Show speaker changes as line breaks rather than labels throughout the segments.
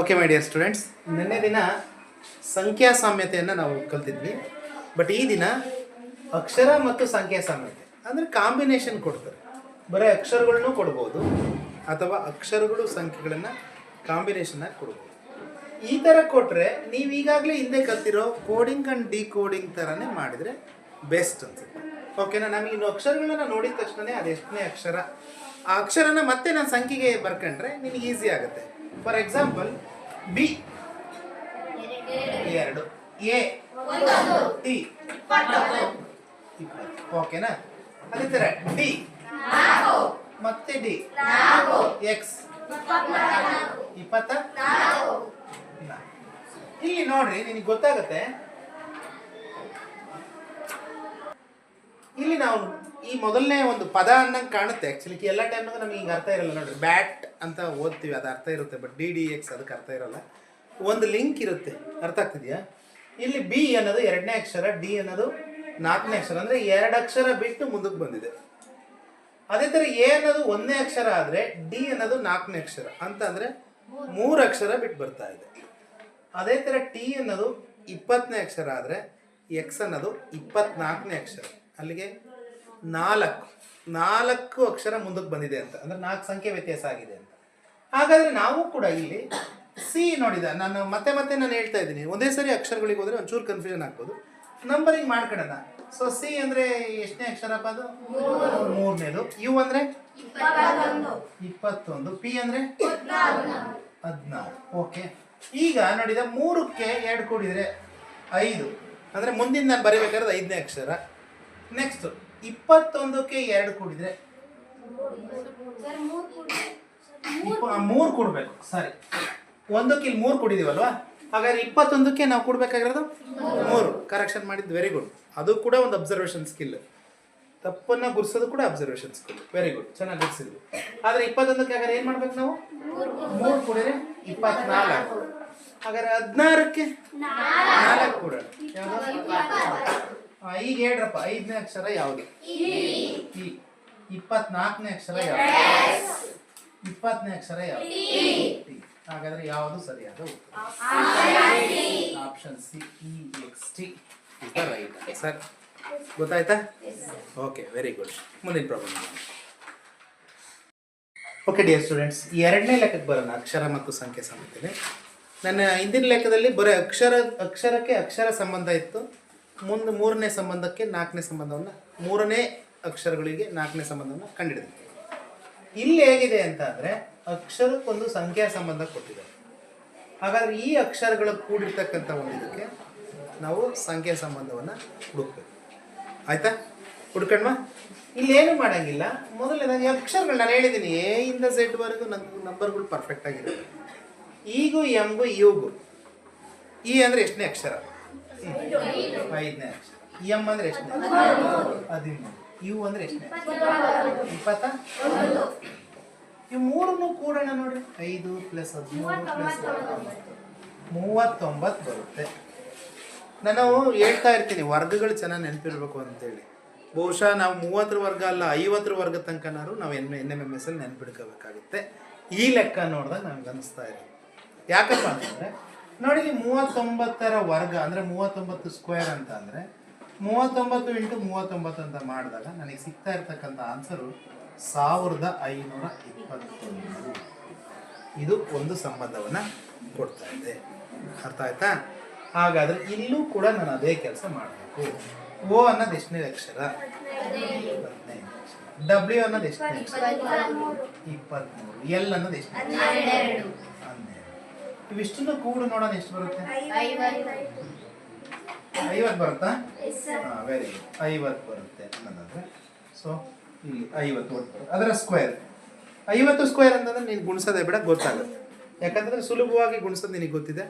Okay my dear students ನಿನ್ನೆ ದಿನ ಸಂಖ್ಯಾ ಸಾಮ್ಯತೆಯನ್ನು ನಾವು ಕಲ್ತಿದ್ವಿ. ಬಟ್ ಈ ದಿನ ಅಕ್ಷರ ಮತ್ತು ಸಂಖ್ಯಾ ಸಾಮ್ಯತೆ ಅಂದರೆ ಕಾಂಬಿನೇಷನ್ ಕೊಡ್ತಾರೆ. ಬರೀ ಅಕ್ಷರಗಳನ್ನು ಕೊಡ್ಬೋದು, ಅಥವಾ ಅಕ್ಷರಗಳು ಸಂಖ್ಯೆಗಳನ್ನು ಕಾಂಬಿನೇಷನ್ನಾಗಿ ಕೊಡ್ಬೋದು. ಈ ಥರ ಕೊಟ್ಟರೆ ನೀವು ಈಗಾಗಲೇ ಹಿಂದೆ ಕಲ್ತಿರೋ ಕೋಡಿಂಗ್ ಆ್ಯಂಡ್ ಡಿ ಕೋಡಿಂಗ್ ಥರನೇ ಮಾಡಿದರೆ ಬೆಸ್ಟ್ ಅನ್ಸುತ್ತೆ. ಓಕೆನಾ ನಾನು ಇನ್ನು ಅಕ್ಷರಗಳನ್ನ ನೋಡಿದ ತಕ್ಷಣವೇ ಅದೆಷ್ಟನೇ ಅಕ್ಷರ, ಆ ಅಕ್ಷರನ ಮತ್ತೆ ನಾನು ಸಂಖ್ಯೆಗೆ ಬರ್ಕೊಂಡ್ರೆ ನಿನಗೆ ಈಸಿ ಆಗುತ್ತೆ. ಫಾರ್ ಎಕ್ಸಾಂಪಲ್ ಬಿ ಎರಡು. ಎ ಟಿ ಓಕೆನಾ ಅದೇ ಥರ ಡಿ ಮತ್ತೆ ಡಿ ಎಕ್ಸ್ ಇಪ್ಪತ್ತ. ಇಲ್ಲಿ ನೋಡ್ರಿ, ನಿನಗೆ ಗೊತ್ತಾಗುತ್ತೆ. ಇಲ್ಲಿ ನಾವು ಈ ಮೊದಲನೇ ಒಂದು ಪದ ಅನ್ನಂಗೆ ಕಾಣುತ್ತೆ. ಆ್ಯಕ್ಚುಲಿ ಎಲ್ಲ ಟೈಮ್ನಾಗ ನಮಗೆ ಹಿಂಗೆ ಅರ್ಥ ಇರಲ್ಲ ನೋಡ್ರಿ. ಬ್ಯಾಟ್ ಅಂತ ಓದ್ತೀವಿ, ಅದು ಅರ್ಥ ಇರುತ್ತೆ ಬಟ್ ಡಿ ಡಿ ಎಕ್ಸ್ ಅದಕ್ಕೆ ಅರ್ಥ ಇರಲ್ಲ. ಒಂದು ಲಿಂಕ್ ಇರುತ್ತೆ. ಅರ್ಥ ಆಗ್ತಿದೆಯಾ? ಇಲ್ಲಿ ಬಿ ಅನ್ನೋದು ಎರಡನೇ ಅಕ್ಷರ ಡಿ ಅನ್ನೋದು ನಾಲ್ಕನೇ ಅಕ್ಷರ. ಅಂದರೆ ಎರಡು ಅಕ್ಷರ ಬಿಟ್ಟು ಮುಂದಕ್ಕೆ ಬಂದಿದೆ. ಅದೇ ಥರ ಎ ಅನ್ನೋದು ಒಂದನೇ ಅಕ್ಷರ ಆದರೆ ಡಿ ಅನ್ನೋದು ನಾಲ್ಕನೇ ಅಕ್ಷರ. ಅಂತ ಅಂದರೆ ಮೂರು ಅಕ್ಷರ ಬಿಟ್ಟು ಬರ್ತಾ ಇದೆ. ಅದೇ ಥರ ಟಿ ಅನ್ನೋದು ಇಪ್ಪತ್ತನೇ ಅಕ್ಷರ ಆದರೆ ಎಕ್ಸ್ ಅನ್ನೋದು ಇಪ್ಪತ್ನಾಲ್ಕನೇ ಅಕ್ಷರ. ಅಲ್ಲಿಗೆ ನಾಲ್ಕು ನಾಲ್ಕು ಅಕ್ಷರ ಮುಂದಕ್ಕೆ ಬಂದಿದೆ ಅಂತ. ಅಂದರೆ ನಾಲ್ಕು ಸಂಖ್ಯೆ ವ್ಯತ್ಯಾಸ ಆಗಿದೆ ಅಂತ. ಹಾಗಾದರೆ ನಾವು ಕೂಡ ಇಲ್ಲಿ ಸಿ ನೋಡಿದ ನಾನು ಮತ್ತೆ ಮತ್ತೆ ನಾನು ಹೇಳ್ತಾ ಇದ್ದೀನಿ. ಒಂದೇ ಸರಿ ಅಕ್ಷರಗಳಿಗೆ ಹೋದರೆ ಒಂಚೂರು ಕನ್ಫ್ಯೂಷನ್ ಆಗ್ಬೋದು. ನಂಬರಿಂಗ್ ಮಾಡ್ಕೊಳ್ಳೋಣ. ಸೊ ಸಿ ಅಂದರೆ ಎಷ್ಟನೇ ಅಕ್ಷರಪ್ಪ ಅದು? ಮೂರನೇದು. ಯು ಅಂದರೆ? ಇಪ್ಪತ್ತೊಂದು. ಪಿ ಅಂದರೆ? ಹದಿನಾರು. ಓಕೆ ಈಗ ನೋಡಿದ ಮೂರಕ್ಕೆ ಎರಡು ಕೂಡಿದರೆ ಐದು. ಅಂದರೆ ಮುಂದಿನ ನಾನು ಬರೀಬೇಕಾದ್ರೆ ಐದನೇ ಅಕ್ಷರ. ನೆಕ್ಸ್ಟ್ ಇಪ್ಪತ್ತೊಂದಕ್ಕೆ ಎರಡು ಕೂಡಿದ್ರೆ? ಮೂರು ಕೊಡಬೇಕು ಸರಿ. ಒಂದಕ್ಕೆ ಇಲ್ಲಿ ಮೂರು ಕೊಡಿದೀವಲ್ವಾ? ಹಾಗಾದ್ರೆ ಇಪ್ಪತ್ತೊಂದಕ್ಕೆ ನಾವು ಕೊಡ್ಬೇಕಾಗಿರೋದು ಮೂರು. ಕರೆಕ್ಷನ್ ಮಾಡಿದ್ದು ವೆರಿ ಗುಡ್ ಅದು ಕೂಡ ಒಂದು ಅಬ್ಸರ್ವೇಷನ್ ಸ್ಕಿಲ್ ತಪ್ಪನ್ನ ಗುರ್ಸೋದು ಕೂಡ ಅಬ್ಸರ್ವೇಷನ್ ಸ್ಕಿಲ್ ವೆರಿ ಗುಡ್ ಚೆನ್ನಾಗಿ ಗುರ್ಸಿದ್ವಿ. ಆದರೆ ಇಪ್ಪತ್ತೊಂದಕ್ಕೆ ಹಾಗಾದ್ರೆ ಏನು ಮಾಡ್ಬೇಕು ನಾವು? ಮೂರು ಕೊಡಿದ್ರೆ ಇಪ್ಪತ್ನಾಲ್ಕು. ಹಾಗಾದ್ರೆ ಹದಿನಾರಕ್ಕೆ? ನಾಲ್ಕು. ಕೂಡ ಈಗ ಹೇಳ್ರಪ್ಪ ಐದನೇ ಅಕ್ಷರ ಯಾವುದು? ಈ ಇಪ್ಪತ್ನಾಲ್ಕನೇ ಅಕ್ಷರ ಯಾವುದು? ಇಪ್ಪತ್ತನೇ ಅಕ್ಷರ ಯಾವುದು? ಟಿ. ಹಾಗಾದ್ರೆ ಯಾವುದು ಸರಿಯಾದ ಉತ್ತರ? Option C. E X T. Is the right answer ಗೊತ್ತಾಯ್ತಾ? ಓಕೆ ವೆರಿ ಗುಡ್ ಮುಂದಿನ ಪ್ರಾಬ್ಲಮ್ ಓಕೆ ಡಿಯರ್ ಸ್ಟೂಡೆಂಟ್ಸ್ ಎರಡನೇ ಲೆಕ್ಕಕ್ಕೆ ಬರೋಣ ಅಕ್ಷರ ಮತ್ತು ಸಂಖ್ಯೆ ಸಂಬಂಧಿಸಿದೆ ನನ್ನ ಹಿಂದಿನ ಲೆಕ್ಕದಲ್ಲಿ ಬರೀ ಅಕ್ಷರ ಅಕ್ಷರಕ್ಕೆ ಅಕ್ಷರ ಸಂಬಂಧ ಇತ್ತು. ಮುಂದೆ ಮೂರನೇ ಸಂಬಂಧಕ್ಕೆ ನಾಲ್ಕನೇ ಸಂಬಂಧವನ್ನು, ಮೂರನೇ ಅಕ್ಷರಗಳಿಗೆ ನಾಲ್ಕನೇ ಸಂಬಂಧವನ್ನು ಕಂಡಿಡಿದೆ ಇಲ್ಲಿ ಹೇಗಿದೆ ಅಂತ ಅಂದರೆ ಅಕ್ಷರಕ್ಕೊಂದು ಸಂಖ್ಯಾ ಸಂಬಂಧ ಕೊಟ್ಟಿದ್ದಾರೆ. ಹಾಗಾದ್ರೆ ಈ ಅಕ್ಷರಗಳ ಕೂಡಿರ್ತಕ್ಕಂಥ ಒಂದು ಇದಕ್ಕೆ ನಾವು ಸಂಖ್ಯಾ ಸಂಬಂಧವನ್ನು ಹುಡುಕ್ಬೇಕು. ಆಯ್ತಾ? ಹುಡ್ಕಣ್ಮ ಇಲ್ಲಿ ಏನು ಮಾಡಂಗಿಲ್ಲ, ಮೊದಲನೇದಾಗಿ ಅಕ್ಷರಗಳು, ನಾನು ಹೇಳಿದ್ದೀನಿ ಎ ಇಂದ ಝೆಡ್ ವರೆಗೂ ನನ್ನ ನಂಬರ್ಗಳು ಪರ್ಫೆಕ್ಟ್ ಆಗಿರುತ್ತೆ ಈಗೂ ಎಂಗು ಯುಗು ಈ ಅಂದರೆ ಎಷ್ಟನೇ ಅಕ್ಷರ? ಐದನೇ ಅಕ್ಷರ ಎಂ ಅಂದರೆ ಎಷ್ಟನೇ ಹದಿಮೂರು. ಯು ಅಂದರೆ ಎಷ್ಟನೇ ಇಪ್ಪತ್ತ? ಇವು ಮೂರನ್ನು ಕೂಡೋಣ ನೋಡಿ ಐದು ಪ್ಲಸ್ ಹದಿಮೂರು ಪ್ಲಸ್ ಮೂವತ್ತೊಂಬತ್ತು. ಬರುತ್ತೆ. ನಾನು ಹೇಳ್ತಾ ಇರ್ತೀನಿ, ವರ್ಗಗಳು ಚೆನ್ನಾಗಿ ನೆನಪಿರ್ಬೇಕು ಅಂತೇಳಿ. ಬಹುಶಃ ನಾವು ಮೂವತ್ತರ ವರ್ಗ ಅಲ್ಲ, ಐವತ್ತರ ವರ್ಗ ತನಕನಾರು ನಾವು N N M M S ಅಲ್ಲಿ ನೆನ್ಪಿಡ್ಕೋಬೇಕಾಗುತ್ತೆ. ಈ ಲೆಕ್ಕ ನೋಡಿದಾಗ ನಮ್ಗೆ ಅನಿಸ್ತಾ ಇದೆ ಯಾಕಪ್ಪ ಅಂತಂದರೆ ನೋಡಿ ಮೂವತ್ತೊಂಬತ್ತರ ವರ್ಗ, ಅಂದರೆ ಮೂವತ್ತೊಂಬತ್ತು ಸ್ಕ್ವೇರ್ ಅಂತ ಅಂದರೆ, ಮೂವತ್ತೊಂಬತ್ತು ಇಂಟು ಮೂವತ್ತೊಂಬತ್ತು ಅಂತ ಮಾಡಿದಾಗ ನನಗೆ ಸಿಗ್ತಾ ಇರ್ತಕ್ಕಂಥ ಆನ್ಸರು ಸಾವಿರದ ಐನೂರ ಇಪ್ಪತ್ತೊಂದು. ಇದು ಒಂದು ಸಂಬಂಧವನ್ನು ಕೊಡ್ತಾ ಇದೆ. ಅರ್ಥ ಆಯ್ತಾ? ಹಾಗಾದ್ರೆ ಇಲ್ಲೂ ಕೂಡ ನಾನು ಅದೇ ಕೆಲಸ ಮಾಡಬೇಕು. ಓ ಅನ್ನೋದು ಎಷ್ಟನೇ ಅಕ್ಷರ? ಡಬ್ಲ್ಯೂ ಅನ್ನೋದು ಎಷ್ಟನೇ ಅಕ್ಷರ? ಇಪ್ಪತ್ತ್ಮೂರು ಎಲ್ ಅನ್ನೋದು ಎಷ್ಟನೇ ಇವಿಷ್ಟನ್ನು ಕೂಡು ನೋಡೋಣ ಎಷ್ಟು ಬರುತ್ತೆ? ಐವತ್ತು. ಬರುತ್ತಾ? ವೆರಿ ಗುಡ್ ಐವತ್ತು ಬರುತ್ತೆ ಅನ್ನೋದಾದ್ರೆ. ಸೊ ಇಲ್ಲಿ ಐವತ್ತು ಒಟ್ಟು ಬರುತ್ತೆ. ಅದರ ಸ್ಕ್ವೇರ್ ಐವತ್ತು ಸ್ಕ್ವೇರ್ ಅಂತಂದ್ರೆ ನೀನು ಗುಣಿಸೋದೇ ಬಿಡ ಗೊತ್ತಾಗುತ್ತೆ. ಯಾಕಂದ್ರೆ ಸುಲಭವಾಗಿ ಗುಣಿಸೋದು ನಿನಗೆ ಗೊತ್ತಿದೆ.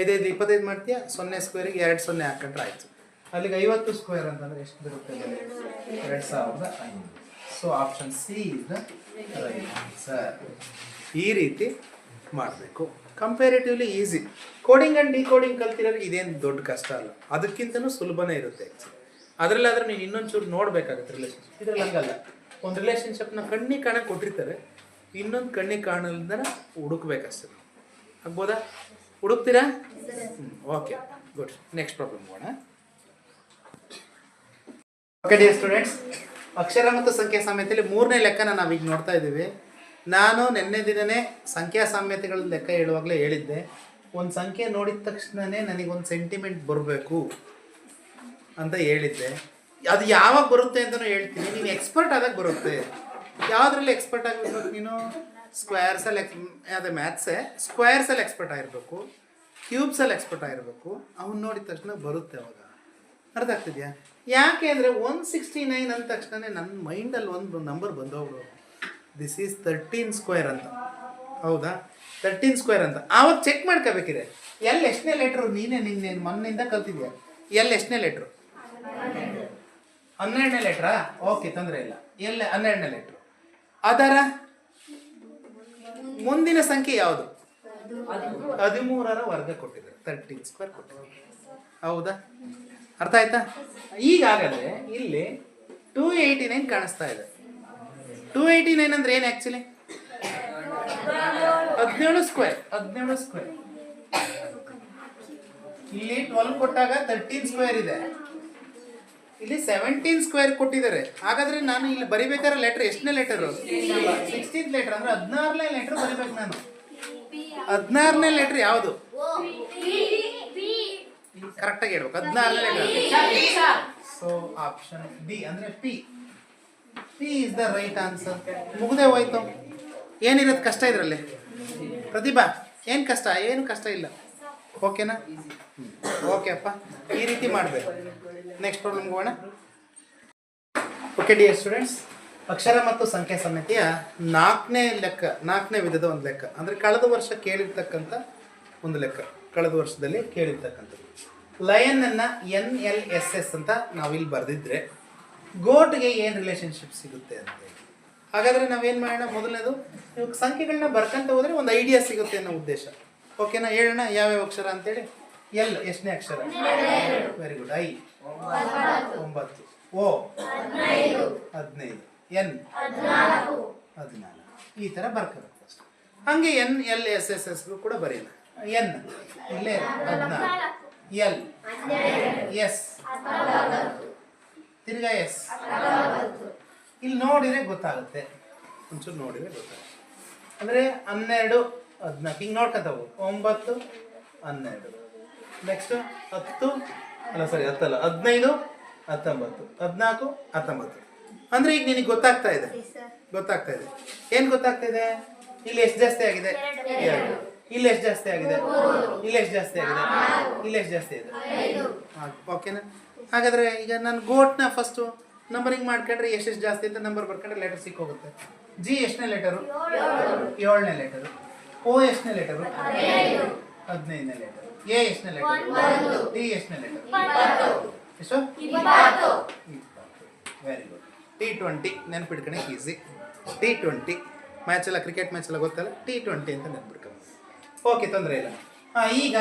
ಐದೈದು ಇಪ್ಪತ್ತೈದು ಮಾಡ್ತೀಯ? ಸೊನ್ನೆ ಸ್ಕ್ವೇರಿಗೆ ಎರಡು ಸೊನ್ನೆ ಹಾಕೊಂಡ್ರೆ ಆಯಿತು. ಅಲ್ಲಿಗೆ ಐವತ್ತು ಸ್ಕ್ವೇರ್ ಅಂತಂದ್ರೆ ಎಷ್ಟು ಬರುತ್ತೆ ಎರಡು ಸಾವಿರದ ಐನೂರು. So option C is the right answer ಈ ರೀತಿ ಮಾಡಬೇಕು. Comparatively easy coding and decoding ಕಲ್ತಿರೋರಿಗೆ ಇದೇನು ದೊಡ್ಡ ಕಷ್ಟ ಅಲ್ಲ. ಅದಕ್ಕಿಂತನೂ ಸುಲಭನೇ ಇರುತ್ತೆ ಆ್ಯಕ್ಚುಲಿ ಅದರಲ್ಲಾದ್ರೆ ನೀನು ಇನ್ನೊಂಚೂರು ನೋಡಬೇಕಾಗುತ್ತೆ ರಿಲೇಷನ್ಶಿಪ್ ಇದ್ರಲ್ಲಿ ಹಂಗಲ್ಲ. ಒಂದು ರಿಲೇಷನ್ಶಿಪ್ನ ಕಣ್ಣಿಗೆ ಕಾಣ ಕೊಟ್ಟಿರ್ತಾರೆ. ಇನ್ನೊಂದು ಕಣ್ಣಿಗೆ ಕಾಣಲ್ದನ ಹುಡುಕ್ಬೇಕಷ್ಟೇ ಆಗ್ಬೋದಾ? ಹುಡುಕ್ತೀರಾ? ಓಕೆ ಗುಡ್ ನೆಕ್ಸ್ಟ್ ಪ್ರಾಬ್ಲಮ್ ಹೋಗೋಣ ಓಕೆ ಡಿಯರ್ ಸ್ಟೂಡೆಂಟ್ಸ್ ಅಕ್ಷರ ಮತ್ತು ಸಂಖ್ಯೆ ಸಮೇತದಲ್ಲಿ ಮೂರನೇ ಲೆಕ್ಕನ ನಾವೀಗ ನೋಡ್ತಾ ಇದ್ದೀವಿ. ನಾನು ನಿನ್ನೆ ದಿನನೇ ಸಂಖ್ಯಾ ಸಾಮ್ಯತೆಗಳ ಲೆಕ್ಕ ಹೇಳುವಾಗಲೇ ಹೇಳಿದ್ದೆ. ಒಂದು ಸಂಖ್ಯೆ ನೋಡಿದ ತಕ್ಷಣವೇ ನನಗೊಂದು ಸೆಂಟಿಮೆಂಟ್ ಬರಬೇಕು ಅಂತ ಹೇಳಿದ್ದೆ. ಅದು ಯಾವಾಗ ಬರುತ್ತೆ ಅಂತಲೂ ಹೇಳ್ತೀನಿ. ನೀನು ಎಕ್ಸ್ಪರ್ಟ್ ಆದಾಗ ಬರುತ್ತೆ. ಯಾವುದ್ರಲ್ಲಿ ಎಕ್ಸ್ಪರ್ಟ್ ಆಗಿರ್ಬೇಕು ನೀನು? ಸ್ಕ್ವೇರ್ಸಲ್ಲಿ ಎಕ್ಸ್ ಅದೇ ಮ್ಯಾಥ್ಸೇ ಸ್ಕ್ವೇರ್ಸಲ್ಲಿ ಎಕ್ಸ್ಪರ್ಟ್ ಆಗಿರಬೇಕು. ಕ್ಯೂಬ್ಸಲ್ಲಿ ಎಕ್ಸ್ಪರ್ಟ್ ಆಗಿರಬೇಕು. ಅವ್ನು ನೋಡಿದ ತಕ್ಷಣ ಬರುತ್ತೆ ಅವಾಗ. ಅರ್ಥ ಆಗ್ತಿದ್ಯಾ? ಯಾಕೆ ಅಂದರೆ ಒನ್ ಸಿಕ್ಸ್ಟಿ ನೈನ್ ಅಂದ ತಕ್ಷಣ ನನ್ನ ಮೈಂಡಲ್ಲಿ ಒಂದು ನಂಬರ್ ಬಂದೋಗ್ರು ದಿಸ್ ಈಸ್ ತರ್ಟೀನ್ ಸ್ಕ್ವೇರ್ ಅಂತ. ಹೌದಾ? ತರ್ಟೀನ್ ಸ್ಕ್ವೇರ್ ಅಂತ. ಆವಾಗ ಚೆಕ್ ಮಾಡ್ಕೋಬೇಕಿದೆ. ಎಲ್ಲಿ ಎಷ್ಟನೇ ಲೆಟ್ರು ನೀನೇ ನಿನ್ನೆ ಮೊನ್ನೆಯಿಂದ ಕಲ್ತಿದ್ಯಾ? ಎಲ್ಲಿ ಎಷ್ಟನೇ ಲೆಟ್ರು ಹನ್ನೆರಡನೇ ಲೆಟ್ರಾ ಓಕೆ ತೊಂದರೆ ಇಲ್ಲ. ಎಲ್ಲ ಹನ್ನೆರಡನೇ ಲೆಟ್ರು ಅದರ ಮುಂದಿನ ಸಂಖ್ಯೆ ಯಾವುದು? ಹದಿಮೂರರ ವರ್ಗ ಕೊಟ್ಟಿದ್ದಾರೆ ತರ್ಟೀನ್ ಸ್ಕ್ವೇರ್ ಕೊಟ್ಟಿದ್ದಾರೆ ಹೌದಾ? ಅರ್ಥ ಆಯ್ತಾ? ಈಗಾಗಲೇ ಇಲ್ಲಿ ಟೂ ಏಯ್ಟಿ ನೈನ್ ಕಾಣಿಸ್ತಾ ಇದೆ. ಟೂ ಏಯ್ಟಿ ನೈನ್ ಅಂದ್ರೆ ಏನು ಆ್ಯಕ್ಚುಲಿ ಹದಿನೇಳು ಸ್ಕ್ವೇರ್ ಹದಿನೇಳು ಸ್ಕ್ವೇರ್ ಇಲ್ಲಿ ಟ್ವೆಲ್ ಕೊಟ್ಟಾಗ ತರ್ಟೀನ್ ಸ್ಕ್ವೇರ್ ಇದೆ. ಇಲ್ಲಿ ಸೆವೆಂಟೀನ್ ಸ್ಕ್ವೇರ್ ಕೊಟ್ಟಿದ್ದಾರೆ. ಹಾಗಾದ್ರೆ ನಾನು ಇಲ್ಲಿ ಬರಿಬೇಕಾದ್ರೆ ಲೆಟರ್ ಎಷ್ಟನೇ ಲೆಟರ್ ಸಿಕ್ಸ್ಟೀನ್ ಲೆಟರ್ ಅಂದ್ರೆ ಹದಿನಾರನೇ ಲೆಟರ್ ಬರಿಬೇಕು ನಾನು. ಹದಿನಾರನೇ ಲೆಟರ್ ಯಾವುದು? ಕರೆಕ್ಟಾಗಿ ಹೇಳ್ಬೇಕು. ಹದಿನಾರನೇ ಲೆಟರ್ ಸೊ ಆಪ್ಷನ್ ಬಿ ಅಂದ್ರೆ P P is the right answer ಮುಗ್ದೇ ಹೋಯ್ತು. ಏನಿರೋದು ಕಷ್ಟ ಇದರಲ್ಲಿ? ಪ್ರತಿಭಾ ಏನು ಕಷ್ಟ? ಏನು ಕಷ್ಟ ಇಲ್ಲ. ಓಕೆನಾ ಓಕೆ ಅಪ್ಪ. ಈ ರೀತಿ ಮಾಡಬೇಕು. ನೆಕ್ಸ್ಟ್ ಪ್ರಾಬ್ಲಮ್ಗೆ ಹೋಗೋಣ. ಓಕೆ ಡಿಯರ್ ಸ್ಟೂಡೆಂಟ್ಸ್ ಅಕ್ಷರ ಮತ್ತು ಸಂಖ್ಯಾ ಸಮಿತಿಯ ನಾಲ್ಕನೇ ಲೆಕ್ಕ, ನಾಲ್ಕನೇ ವಿಧದ ಒಂದು ಲೆಕ್ಕ. ಅಂದರೆ ಕಳೆದ ವರ್ಷ ಕೇಳಿರ್ತಕ್ಕಂಥ ಒಂದು ಲೆಕ್ಕ. ಕಳೆದ ವರ್ಷದಲ್ಲಿ ಕೇಳಿರ್ತಕ್ಕಂಥದ್ದು. ಲಯನನ್ನು ಎನ್ ಎಲ್ ಎಸ್ ಎಸ್ ಅಂತ ನಾವಿಲ್ಲಿ ಬರೆದಿದ್ರೆ ಗೋಟ್ಗೆ ಏನು ರಿಲೇಶನ್ಶಿಪ್ ಸಿಗುತ್ತೆ ಅಂತ ಹಾಗಾದರೆ ನಾವೇನು ಮಾಡೋಣ? ಮೊದಲನೇದು, ಇವಾಗ ಸಂಖ್ಯೆಗಳನ್ನ ಬರ್ಕಂತ ಹೋದರೆ ಒಂದು ಐಡಿಯಾ ಸಿಗುತ್ತೆ ಅನ್ನೋ ಉದ್ದೇಶ. ಓಕೆನಾ ಹೇಳೋಣ, ಯಾವ್ಯಾವ ಅಕ್ಷರ ಅಂತೇಳಿ? ಎಲ್, ಎಷ್ಟನೇ ಅಕ್ಷರ? Very good I. ಒಂಬತ್ತು. ಓ. ಹದಿನೈದು. ಎನ್? ಹದಿನಾಲ್ಕು. ಈ ಥರ ಬರ್ಕೋಬೇಕು ಫಸ್ಟ್ ಹಾಗೆ N, L, S S S ಕೂಡ ಬರೀಲ್ಲ. ಎನ್? ಇಲ್ಲೇ? ಹದಿನಾಲ್ಕು. ಎಲ್? ಎಸ್? ತಿರ್ಗಾ ಎಸ್. ಇಲ್ಲಿ ನೋಡಿದ್ರೆ ಗೊತ್ತಾಗುತ್ತೆ. ಒಂಚೂರು ನೋಡಿದ್ರೆ ಗೊತ್ತಾಗುತ್ತೆ. ಅಂದರೆ ಹನ್ನೆರಡು ಹದಿನಾಲ್ಕು. ಹಿಂಗೆ ನೋಡ್ಕೊತಾವು. ಒಂಬತ್ತು ಹನ್ನೆರಡು. ನೆಕ್ಸ್ಟು ಹತ್ತು ಅಲ್ಲ ಸರಿ ಹತ್ತಲ್ಲ. ಹದಿನೈದು ಹತ್ತೊಂಬತ್ತು. ಹದಿನಾಲ್ಕು ಹತ್ತೊಂಬತ್ತು. ಅಂದರೆ ಈಗ ನಿನಗೆ ಗೊತ್ತಾಗ್ತಾ ಇದೆ. ಗೊತ್ತಾಗ್ತಾ ಇದೆ. ಏನು ಗೊತ್ತಾಗ್ತಾ ಇದೆ? ಇಲ್ಲಿ ಎಷ್ಟು ಜಾಸ್ತಿ ಆಗಿದೆ? ಎರಡು. ಇಲ್ಲಿ ಎಷ್ಟು ಜಾಸ್ತಿ ಆಗಿದೆ? ಇಲ್ಲಿ ಎಷ್ಟು ಜಾಸ್ತಿ ಆಗಿದೆ? ಇಲ್ಲಿ ಎಷ್ಟು ಜಾಸ್ತಿ ಇದೆ? ಓಕೆನಾ ಹಾಗಾದರೆ ಈಗ ನಾನು ಗೋಟ್ನ ಫಸ್ಟು ನಂಬರಿಂಗ್ ಮಾಡ್ಕೊಂಡ್ರೆ ಎಷ್ಟೆಷ್ಟು ಜಾಸ್ತಿ ಅಂತ ನಂಬರ್ ಬರ್ಕೊಂಡ್ರೆ ಲೆಟರ್ ಸಿಕ್ಕೋಗುತ್ತೆ. ಜಿ ಎಷ್ಟನೇ ಲೆಟರು ಏಳನೇ ಲೆಟರು ಓ ಎಷ್ಟನೇ ಲೆಟರು ಹದಿನೈದನೇ ಲೆಟರ್ ಎ ಎಷ್ಟನೇ ಲೆಟರ್ ಟಿ ಎಷ್ಟನೇ ಲೆಟರ್ ಎಷ್ಟು? ವೆರಿ ಗುಡ್ ಟಿ ಟ್ವೆಂಟಿ ನೆನ್ಪಿಡ್ಕೊಳಕ್ಕೆ ಈಸಿ ಟಿ ಟ್ವೆಂಟಿ ಮ್ಯಾಚ್ ಎಲ್ಲ ಕ್ರಿಕೆಟ್ ಮ್ಯಾಚ್ ಎಲ್ಲ ಗೊತ್ತಲ್ಲ? ಟಿ ಟ್ವೆಂಟಿ ಅಂತ ನೆನ್ಪಿಡ್ಕೊಂಡು ಓಕೆ ತೊಂದರೆ ಇಲ್ಲ. ಹಾಂ ಈಗ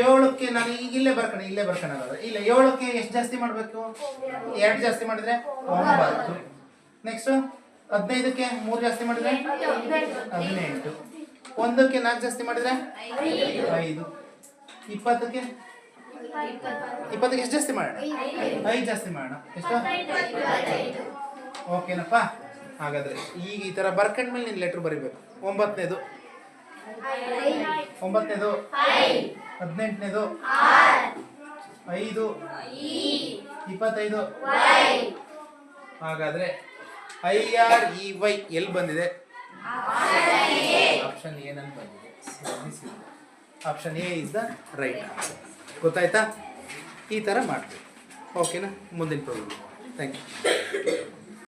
ಏಳಕ್ಕೆ ನಾನು ಈಗ ಇಲ್ಲೇ ಬರ್ಕಣ ಇಲ್ಲೇ ಬರ್ಕಣ ಇಲ್ಲ ಏಳಕ್ಕೆ ಎಷ್ಟು ಜಾಸ್ತಿ ಮಾಡಬೇಕು? ಎರಡು ಜಾಸ್ತಿ ಮಾಡಿದ್ರೆ ಒಂಬತ್ತು. ನೆಕ್ಸ್ಟ್ ಹದಿನೈದಕ್ಕೆ ಮೂರು ಜಾಸ್ತಿ ಮಾಡಿದ್ರೆ? ಹದಿನೆಂಟು. ಒಂದಕ್ಕೆ ನಾಲ್ಕು ಜಾಸ್ತಿ ಮಾಡಿದ್ರೆ? ಐದು. ಇಪ್ಪತ್ತಕ್ಕೆ? ಇಪ್ಪತ್ತಕ್ಕೆ ಎಷ್ಟು ಜಾಸ್ತಿ ಮಾಡೋಣ? ಐದು ಜಾಸ್ತಿ ಮಾಡೋಣ. ಎಷ್ಟು? ಓಕೆನಪ್ಪ. ಹಾಗಾದ್ರೆ ಈಗ ಈ ಥರ ಬರ್ಕೊಂಡ್ಮೇಲೆ ನೀನು ಲೆಟ್ರ್ ಬರಿಬೇಕು. ಒಂಬತ್ತನೇದು. ಒಂಬತ್ತನೇದು. ಹದಿನೆಂಟನೇದು? ಐದು. ಇಪ್ಪತ್ತೈದು. ಹಾಗಾದ್ರೆ ಐ ಆರ್ ಇ ವೈ ಎಲ್ಲಿ ಬಂದಿದೆ? ಆಪ್ಷನ್ ಏನಂತ ಬಂದಿದೆ. Option A is the right answer. ಗೊತ್ತಾಯ್ತಾ? ಈ ಥರ ಮಾಡ್ತೀವಿ ಓಕೆನಾ? ಮುಂದಿನ ಪ್ರಾಬ್ಲಮ್ ಥ್ಯಾಂಕ್ ಯು